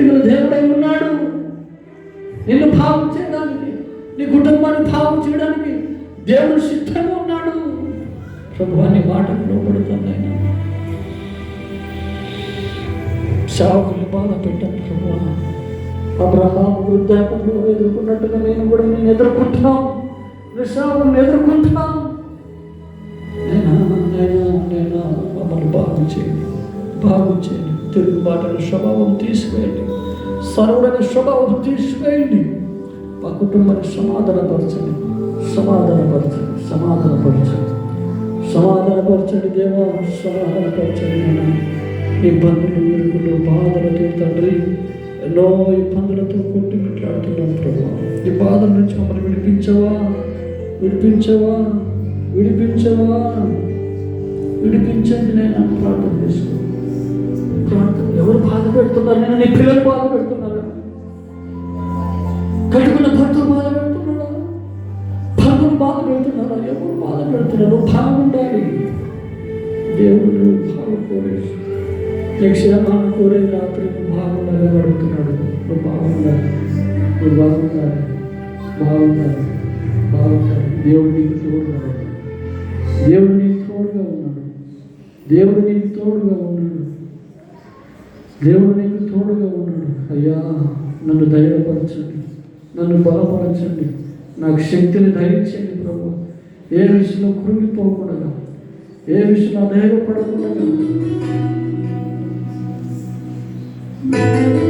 శక్తి దేవుడై ఉన్నాడు. నిన్ను భావం చేయడానికి నీ కుటుంబాన్ని భావం చేయడానికి దేవుడు సిద్ధంగా ఉన్నాడు. ప్రభు మాటకు లోపడుతుంది ఆయన సేవకులు బాధ పెట్టాను ప్రభు అబ్రహాం వృద్ధాపంలో ఎదుర్కొన్నట్టుగా నేను కూడా నేను ఎదుర్కొంటున్నాం సేవకులను ఎదుర్కొంటున్నాం నేను నేను నేను మమ్మల్ని బాగు చేయండి. బాగు చేయండి. తెలుగు స్వభావం తీసివేయండి. సర్వుడని స్వభావం తీసివేయండి. మా కుటుంబాన్ని సమాధానపరచండి. సమాధానపరచండి. సమాధానపరచండి. సమాధానపరచండి దేవా. సమాధానపరచండి ఇబ్బందులు ఇరుకులు బాధలతో తండ్రి ఎన్నో ఇబ్బందులతో కొట్టి పెట్టాడుతున్నాం ప్రభా. ఈ బాధల నుంచి మమ్మల్ని విడిపించవా? విడిపించవా? విడిపించవా? విడిపించండి నేను ప్రార్థన చేసుకో బాధ పెడుతున్నారు నేను నీ పిల్లలు బాధ పెడుతున్నారు? కట్టుకున్న భక్తులు బాధ పెడుతున్నారా? భర్తలు బాధ పెడుతున్నారు? ఎవరు బాధ పెడుతున్నారు? బాగుండాలి దేవుడు భావం కోరే నీ క్షేమాన్ని కోరే రాత్రి నువ్వు బాగుండాలి నువ్వు బాగుండాలి నువ్వు బాగుండాలి బాగుండాలి బాగుండాలి దేవుడు నీకు తోడుగా ఉన్నాడు. దేవుడు నీకు తోడుగా ఉన్నాడు. దేవుడు నీకు తోడుగా ఉన్నాడు. దేవుడు తోడుగా ఉన్నాడు అయ్యా నన్ను ధైర్యపరచండి. నన్ను బలపరచండి. నాకు శక్తిని ధరించండి ప్రభు. ఏ విషయంలో కృంగిపోకుండా ఏ విషయంలో ధైర్యపడకుండా